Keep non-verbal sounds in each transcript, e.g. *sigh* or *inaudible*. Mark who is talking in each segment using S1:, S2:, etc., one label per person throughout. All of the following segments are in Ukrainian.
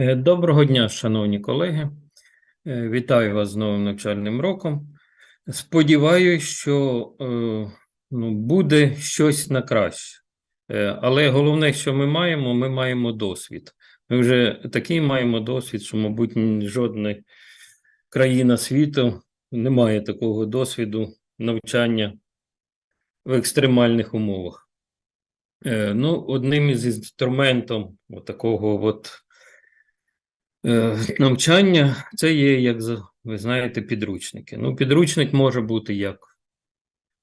S1: Е, Доброго дня, шановні колеги. Е, Вітаю вас з новим навчальним роком. Сподіваюсь, що е, ну, буде щось на краще. Але головне, що ми маємо, ми маємо досвід. Ми вже такий маємо досвід, що, мабуть, жодна країна світу не має такого досвіду навчання в екстремальних умовах. Ну, одним із інструментів такого от Навчання це є, як ви знаєте, підручники. Ну, підручник може бути як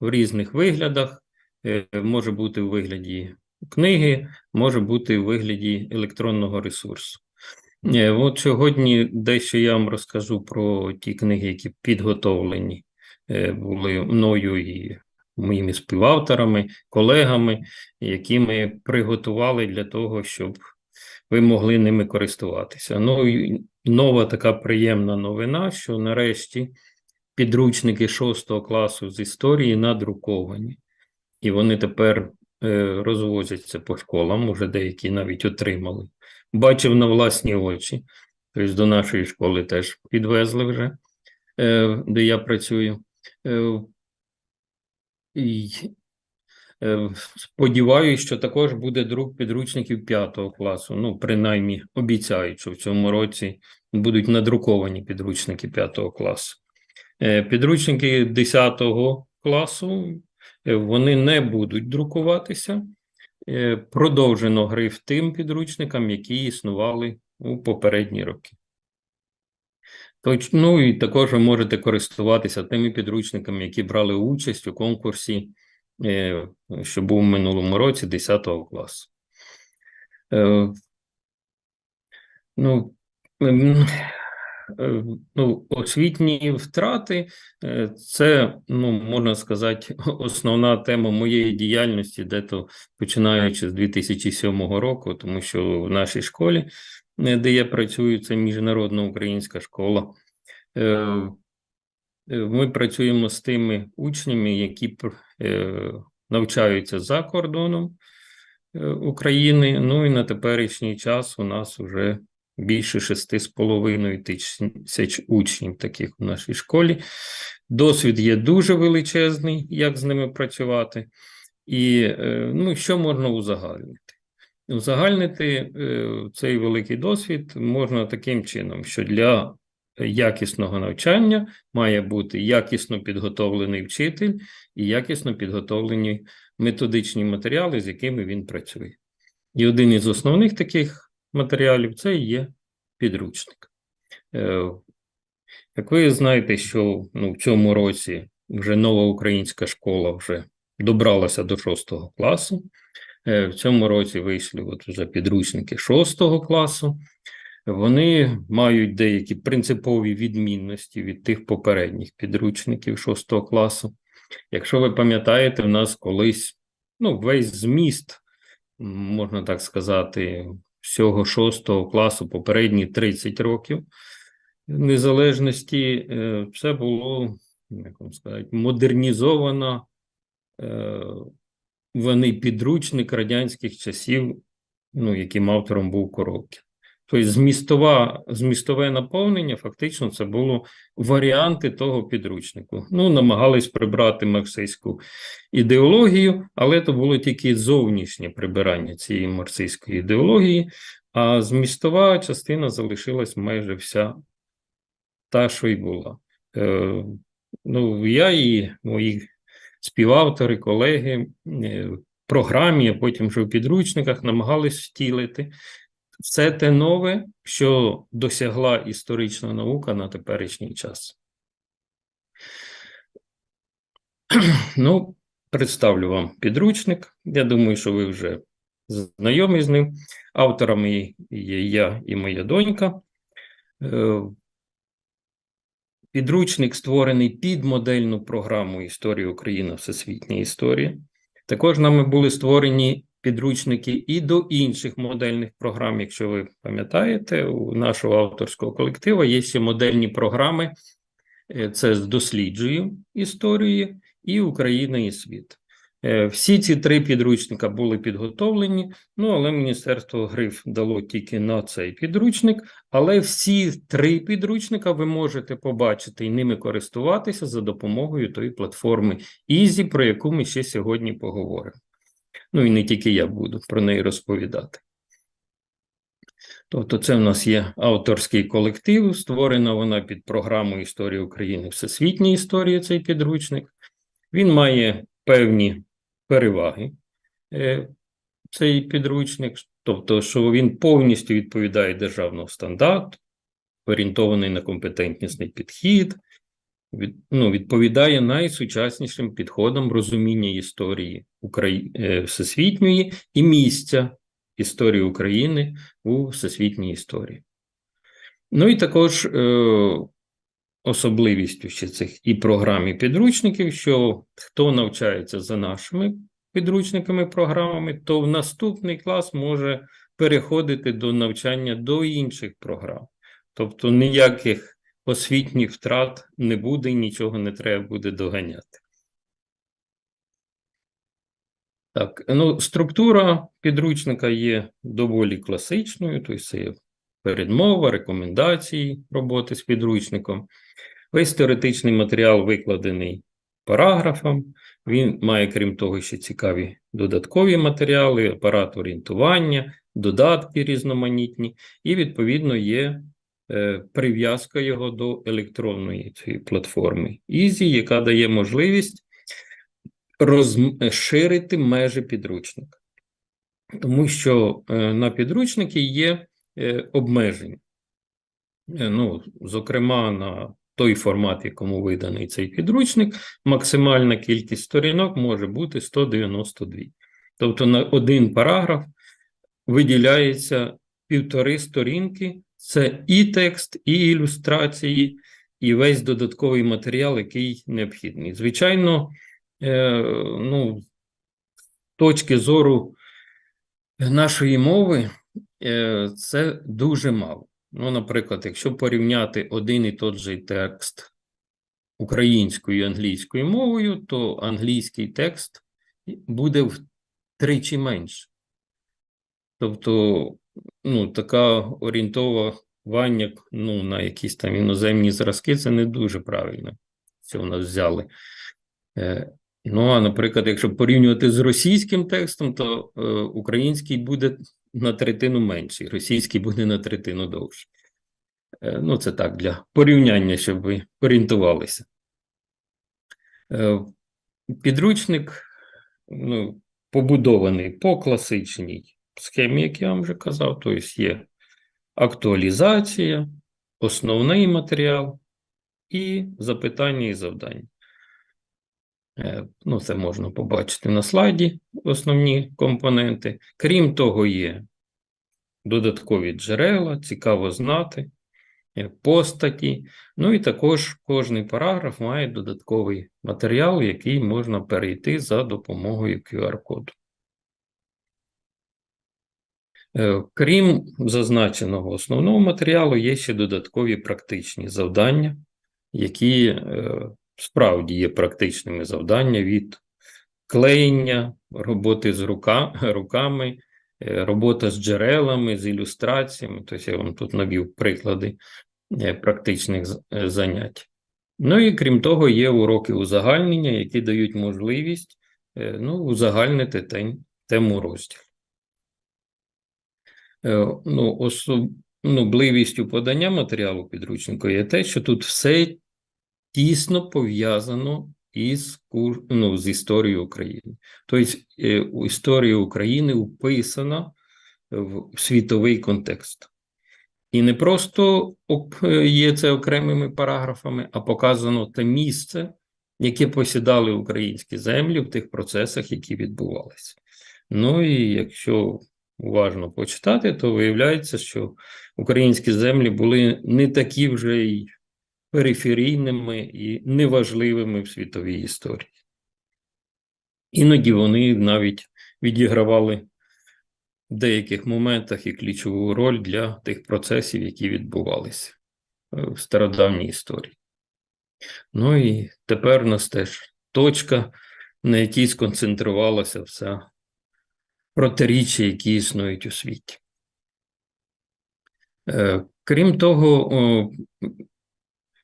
S1: в різних виглядах, е, може бути у вигляді книги, може бути у вигляді електронного ресурсу. Е, От сьогодні дещо я вам розкажу про ті книги, які підготовлені е, були мною і моїми співавторами, колегами, які ми приготували для того, щоб ви могли ними користуватися. Ну і нова така приємна новина, що нарешті підручники 6 класу з історії надруковані, і вони тепер е, розвозяться по школам, уже деякі навіть отримали. Бачив на власні очі. Тобто до нашої школи теж підвезли вже, е, де я працюю. Е, і Сподіваюсь, що також буде друк підручників 5 класу. Ну, принаймні, обіцяють, що в цьому році будуть надруковані підручники 5 класу. Е, Підручники 10 класу е, вони не будуть друкуватися. Е, Продовжено гриф тим підручникам, які існували у попередні роки. Точ- Ну і також ви можете користуватися тими підручниками, які брали участь у конкурсі е, що був в минулому році 10 класу. Е, Ну, ем, е, ну, освітні втрати е, це, ну, можна сказати, *laughs* основна тема моєї діяльності, де-то починаючи з 2007 року, тому що в нашій школі, е, де я працюю, це міжнародна українська школа. Е, е, Ми працюємо з тими учнями, які е, навчаються за кордоном е, України. Ну і на теперішній час у нас вже більше шести з половиною тисяч учнів таких у нашій школі. Досвід є дуже величезний, як з ними працювати. І е, ну, що можна узагальнити? Узагальнити е, цей великий досвід можна таким чином, що для якісного навчання має бути якісно підготовлений вчитель і якісно підготовлені методичні матеріали, з якими він працює. І один із основних таких матеріалів це є підручник. Е, Як ви знаєте, що ну, в цьому році вже нова українська школа вже добралася до 6 класу. Е, В цьому році вийшли от вже підручники 6 класу. Вони мають деякі принципові відмінності від тих попередніх підручників 6 класу. Якщо ви пам'ятаєте, в нас колись ну, весь зміст, можна так сказати, всього 6 класу попередні 30 років незалежності, це було, як вам сказати, модернізовано е, вони підручник радянських часів, ну, яким автором був Коробкін. Тобто змістова, змістове наповнення фактично це було варіанти того підручнику. Ну, намагались прибрати марксистську ідеологію, але то було тільки зовнішнє прибирання цієї марксистської ідеології, а змістова частина залишилась майже вся та, що й була. Е, ну, я і мої співавтори, колеги е, програмі, а потім вже в підручниках намагались втілити все те нове, що досягла історична наука на теперішній час. *clears throat* Ну, представлю вам підручник. Я думаю, що ви вже знайомі з ним. Авторами є я і моя донька. Е, Підручник створений під модельну програму Історії України Всесвітня історія. Також нами були створені підручники і до інших модельних програм. Якщо ви пам'ятаєте, у нашого авторського колективу є ще модельні програми: Е, це з досліджую історії і Україна і світ. Е, Всі ці три підручника були підготовлені, ну але Міністерство гриф дало тільки на цей підручник. Але всі три підручника ви можете побачити і ними користуватися за допомогою тої платформи Easy, про яку ми ще сьогодні поговоримо. Ну і не тільки я буду про неї розповідати. Тобто, це в нас є авторський колектив, створена вона під програму Історії України Всесвітня історія, цей підручник. Він має певні переваги, е, цей підручник, тобто, що він повністю відповідає державному стандарту, орієнтований на компетентнісний підхід, від, ну, відповідає найсучаснішим підходам розуміння історії Украї... е, всесвітньої і місця історії України у всесвітній історії. Ну і також е, особливістю ще цих і програм, і підручників, що хто навчається за нашими підручниками, програмами, то в наступний клас може переходити до навчання до інших програм. Тобто ніяких освітніх втрат не буде, нічого не треба буде доганяти. Так, ну, структура підручника є доволі класичною, тобто це є передмова, рекомендації роботи з підручником. Весь теоретичний матеріал викладений параграфом. Він має, крім того, ще цікаві додаткові матеріали, апарат орієнтування, додатки різноманітні, і, відповідно, є е, прив'язка його до електронної цієї платформи Easy, яка дає можливість розширити межі підручника. Тому що е, на підручники є е, обмеження. Е, ну, Зокрема, на той формат, якому виданий цей підручник, максимальна кількість сторінок може бути 192. Тобто на один параграф виділяється півтори сторінки, це і текст, і ілюстрації, і весь додатковий матеріал, який необхідний. Звичайно, ну, точки зору нашої мови, е, це дуже мало. Ну, наприклад, якщо порівняти один і той же текст українською і англійською мовою, то англійський текст буде втричі менше. Тобто, ну, така орієнтовання ну, на якісь там іноземні зразки, це не дуже правильно. Це у нас взяли. Ну, а наприклад, якщо порівнювати з російським текстом, то е, український буде на третину менший, російський буде на третину довший. Е, ну, це так для порівняння, щоб ви орієнтувалися. Е, підручник ну, побудований по класичній схемі, як я вам вже казав, тобто є актуалізація, основний матеріал і запитання і завдання. Е, ну, це можна побачити на слайді, основні компоненти. Крім того, є додаткові джерела, цікаво знати, е, постаті. Ну і також кожний параграф має додатковий матеріал, який можна перейти за допомогою QR-коду. Е, крім зазначеного основного матеріалу, є ще додаткові практичні завдання, які справді є практичними завдання від клеєння, роботи з рука, *laughs* руками, е, робота з джерелами, з ілюстраціями. Тобто я вам тут навів приклади е, практичних е, занять. Ну і крім того, є уроки узагальнення, які дають можливість ну, узагальнити тему розділу. Ну, особливістю подання матеріалу підручнику є те, що тут все тісно пов'язано із ну, з історією України. Тобто е, історія України вписана в світовий контекст. І не просто є це окремими параграфами, а показано те місце, яке посідали українські землі в тих процесах, які відбувалися. Ну і якщо уважно почитати, то виявляється, що українські землі були не такі вже й периферійними і неважливими в світовій історії. Іноді вони навіть відігравали в деяких моментах і ключову роль для тих процесів, які відбувалися е, в стародавній історії. Ну і тепер у нас теж точка на якій сконцентрувалося все протиріччя, які існують у світі. Е, Крім того,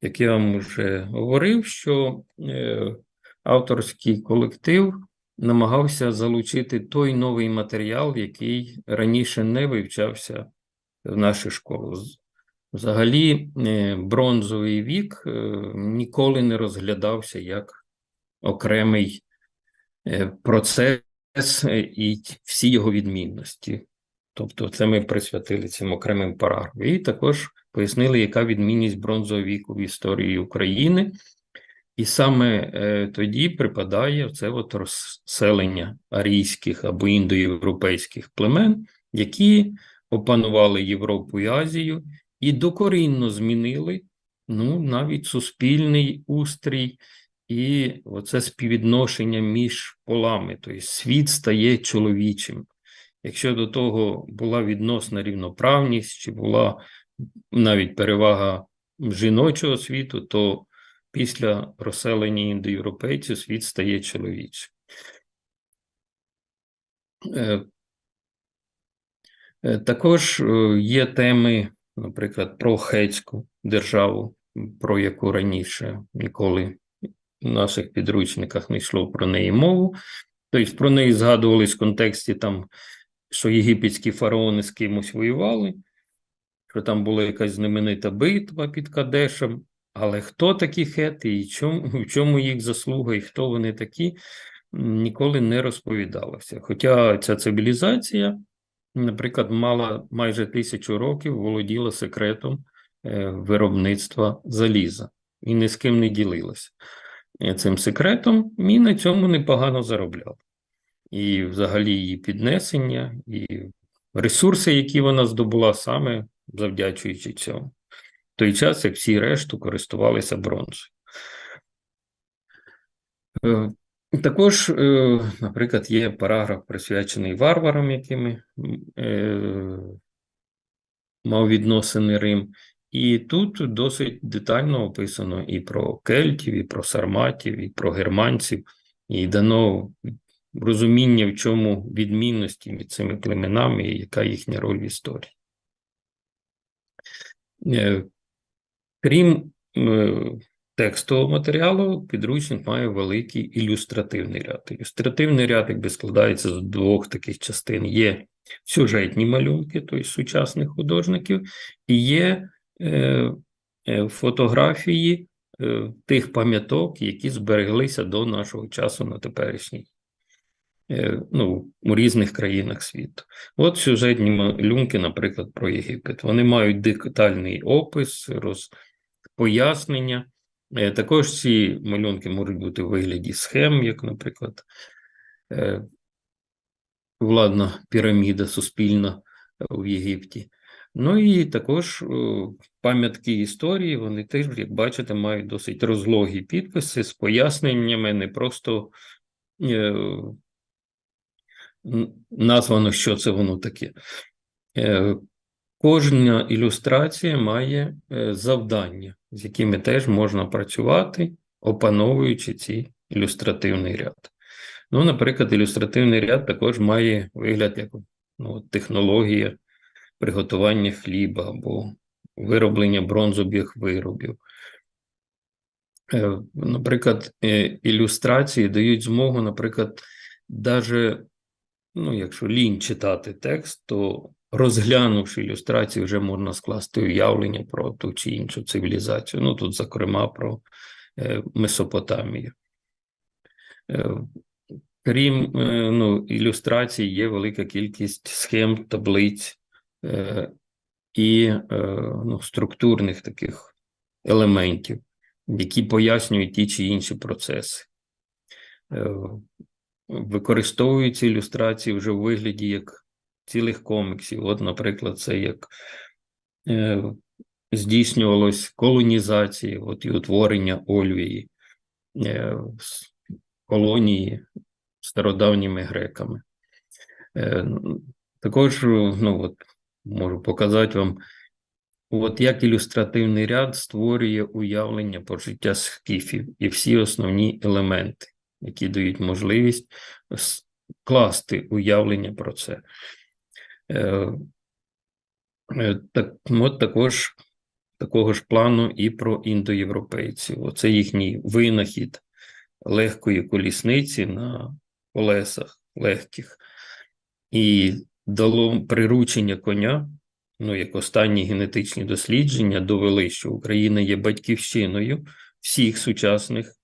S1: як я вам вже говорив, що е, авторський колектив намагався залучити той новий матеріал, який раніше не вивчався в нашій школі. Взагалі, е, бронзовий вік е, ніколи не розглядався як окремий процес і всі його відмінності. Тобто, це ми присвятили цим окремим параграфам. І також пояснили, яка відмінність бронзового віку в історії України. І саме е, тоді припадає це от розселення арійських або індоєвропейських племен, які опанували Європу і Азію і докорінно змінили ну, навіть суспільний устрій і оце співвідношення між полами, тобто світ стає чоловічим. Якщо до того була відносна рівноправність, чи була навіть перевага жіночого світу, то після розселення індоєвропейців світ стає чоловічим. Е, е, Також е, є теми, наприклад, про хетську державу, про яку раніше ніколи в наших підручниках не йшло про неї мову. Тобто про неї згадувались в контексті там, що єгипетські фараони з кимось воювали, що там була якась знаменита битва під Кадешем, але хто такі хети і чому, *laughs* в чому їх заслуга, і хто вони такі, ніколи не розповідалося. Хоча ця цивілізація, наприклад, мала майже тисячу років, володіла секретом е, виробництва заліза і ні з ким не ділилася е, цим секретом, і на цьому непогано заробляла. І взагалі її піднесення, і ресурси, які вона здобула саме завдячуючи цьому. В той час, як всі решту користувалися бронзою. Е, Також, е, наприклад, є параграф присвячений варварам, якими е, мав відносини Рим. І тут досить детально описано і про кельтів, і про сарматів, і про германців, і дано розуміння, в чому відмінності між цими племенами і яка їхня роль в історії. Е, Крім е, текстового матеріалу, підручник має великий ілюстративний ряд. Ілюстративний ряд, якби складається з двох таких частин: є сюжетні малюнки, тобто сучасних художників, і є е, фотографії тих пам'яток, які збереглися до нашого часу на теперішній. Е, Ну, у різних країнах світу. От сюжетні малюнки, наприклад, про Єгипет. Вони мають детальний опис, роз, пояснення. Е, Також ці малюнки можуть бути в вигляді схем, як, наприклад, е, владна піраміда суспільна в Єгипті. Ну і також пам'ятки історії, вони теж, як бачите, мають досить розлогі підписи з поясненнями, не просто названо, що це воно таке. Е, Кожна ілюстрація має е, завдання, з якими теж можна працювати, опановуючи ці ілюстративний ряд. Ну, наприклад, ілюстративний ряд також має вигляд як ну, технологія приготування хліба або вироблення бронзових виробів. Е, Наприклад, ілюстрації дають змогу, наприклад, даже, ну, якщо лінь читати текст, то розглянувши ілюстрації, вже можна скласти уявлення про ту чи іншу цивілізацію. Ну, тут, зокрема, про е, Месопотамію. Е, Крім е, ну, ілюстрацій, є велика кількість схем, таблиць і ну, структурних таких елементів, які пояснюють ті чи інші процеси. Використовуються ілюстрації вже у вигляді як цілих коміксів. От, наприклад, це як е, здійснювалось колонізація, от і утворення Ольвії, е, колонії стародавніми греками. Е, Також ну, от, можу показати вам, от як ілюстративний ряд створює уявлення про життя скіфів і всі основні елементи. Які дають можливість скласти уявлення про це. Е, е, Так, от також такого ж плану і про індоєвропейців. Оце їхній винахід легкої колісниці на колесах легких, і дало приручення коня. Ну, як останні генетичні дослідження довели, що Україна є батьківщиною всіх сучасних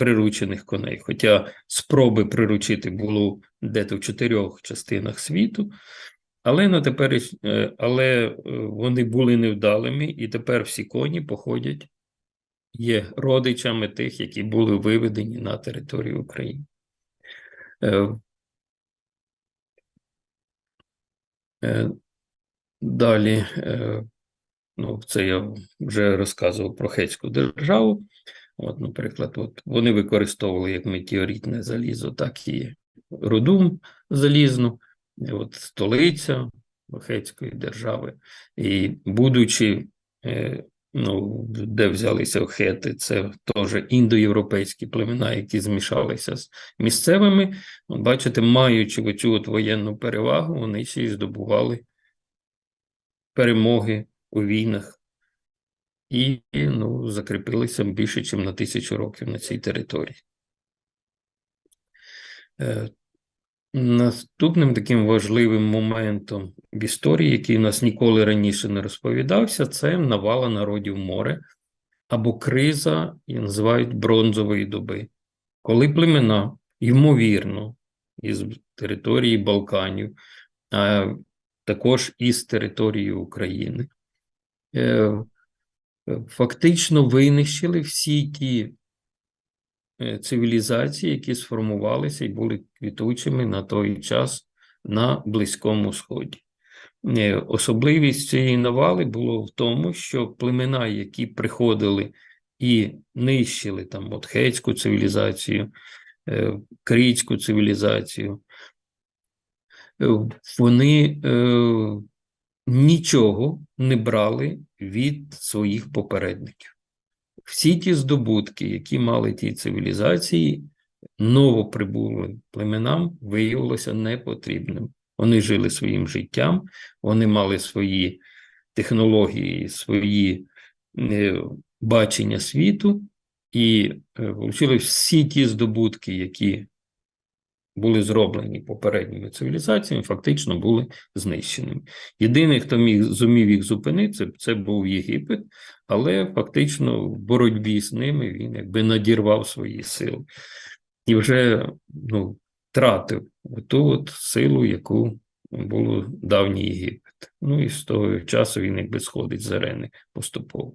S1: приручених коней. Хоча спроби приручити було дето в чотирьох частинах світу, але на тепер, е, але е, вони були невдалими, і тепер всі коні походять, є родичами тих, які були виведені на територію України. Е, далі, ну, це я вже розказував про Хетську державу. От, Наприклад, от вони використовували як метеоритне залізо, так і руду залізну, от столиця Охетської держави. І будучи, е, ну, де взялися охети, це теж індоєвропейські племена, які змішалися з місцевими. От, Бачите, маючи оцю от воєнну перевагу, вони ще й здобували перемоги у війнах і ну, закріпилися більше, ніж на тисячу років на цій території. Е, наступним таким важливим моментом в історії, який у нас ніколи раніше не розповідався, це навала народів море або криза, її називають бронзової доби, коли племена, ймовірно, із території Балканів, а також із території України. Е, фактично винищили всі ті е, цивілізації, які сформувалися і були квітучими на той час на Близькому Сході. Е, особливість цієї навали було в тому, що племена, які приходили і нищили там от хетську цивілізацію, крійську цивілізацію, вони нічого не брали від своїх попередників. Всі ті здобутки, які мали ті цивілізації, новоприбулим племенам виявилося непотрібним. Вони жили своїм життям, вони мали свої технології, свої е, бачення світу і е, отримали всі ті здобутки, які були зроблені попередніми цивілізаціями, фактично були знищеними. Єдиний, хто міг зумів їх зупинити, це, був Єгипет, але фактично в боротьбі з ними він якби надірвав свої сили і вже ну, втратив ту от силу, яку було давній Єгипет. Ну і з того часу він якби сходить з арени поступово.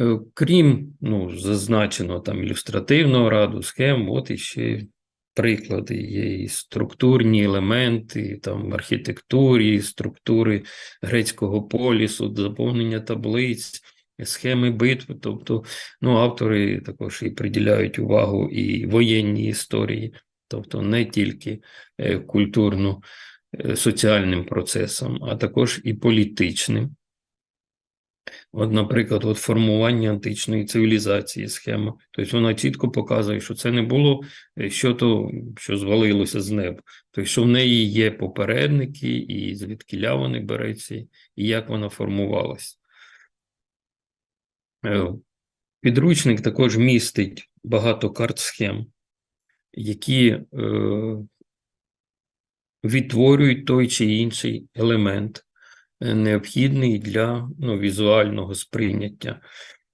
S1: Е, крім ну, зазначеного там ілюстративного раду, схем, от іще приклади є і структурні елементи, там архітектурі, структури грецького полісу, заповнення таблиць, схеми битв. Тобто ну, автори також і приділяють увагу і воєнній історії, тобто не тільки е, культурно е, процесам, а також і політичним. От, наприклад, от формування античної цивілізації схема. Тобто вона чітко показує, що це не було е, що то, що звалилося з неба. Тобто, що в неї є попередники, і звідки вони береться, і як вона формувалася. Е, підручник також містить багато карт схем, які е, відтворюють той чи інший елемент необхідний для ну, візуального сприйняття.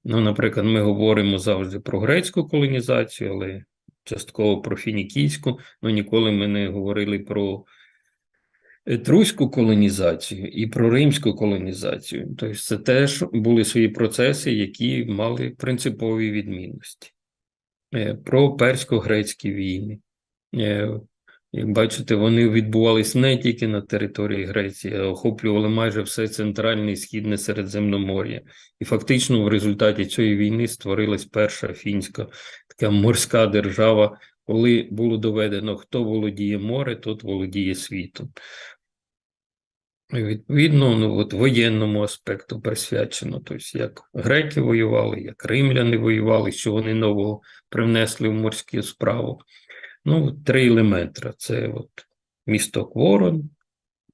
S1: Ну, Наприклад, ми говоримо завжди про грецьку колонізацію, але частково про фінікійську, ну ніколи ми не говорили про етруську колонізацію і про римську колонізацію. Тобто, це теж були свої процеси, які мали принципові відмінності. Е, про персько-грецькі війни. Як бачите, вони відбувалися не тільки на території Греції, а охоплювали майже все центральне і східне Середземномор'я. І фактично в результаті цієї війни створилась перша фінська така морська держава, коли було доведено, хто володіє море, тот володіє світом. Відповідно, ну, от воєнному аспекту присвячено, тобто як греки воювали, як римляни воювали, що вони нового привнесли в морську справу. Ну, три елементи. Це от місток Ворон,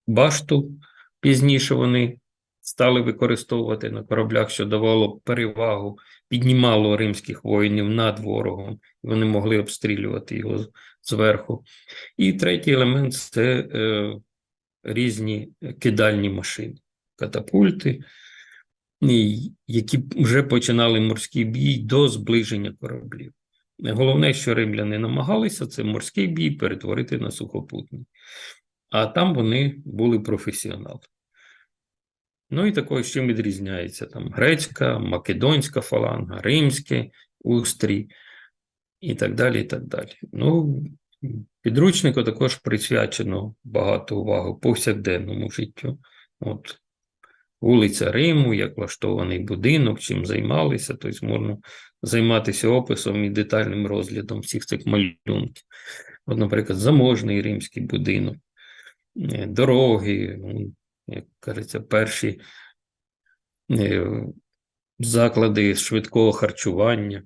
S1: башту. Пізніше вони стали використовувати на кораблях, що давало перевагу, піднімало римських воїнів над ворогом, вони могли обстрілювати його зверху. І третій елемент це е, різні кидальні машини, катапульти, які вже починали морський бій до зближення кораблів. Головне, що римляни намагалися, це морський бій перетворити на сухопутний. А там вони були професіонали. Ну і також чим відрізняється там грецька, македонська фаланга, римське устрій і так далі. і так далі. Ну, підручнику також присвячено багато уваги повсякденному життю. От вулиця Риму, як влаштований будинок, чим займалися, тобто можна займатися описом і детальним розглядом всіх цих малюнків. От, наприклад, заможний римський будинок, е, дороги, ну, як кажеться, перші е, заклади швидкого харчування.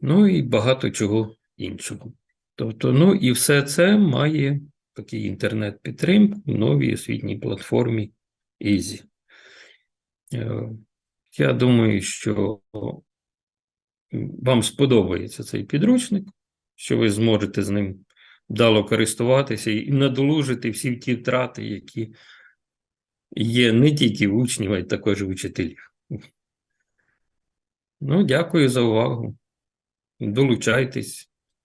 S1: Ну і багато чого іншого. Тобто, ну і все це має такий інтернет-підтримку в новій освітній платформі Easy. Я думаю, що вам сподобається цей підручник, що ви зможете з ним вдало користуватися і надолужити всі ті втрати, які є не тільки в учнів, а й також в учителів. Ну, дякую за увагу. Долучайтесь,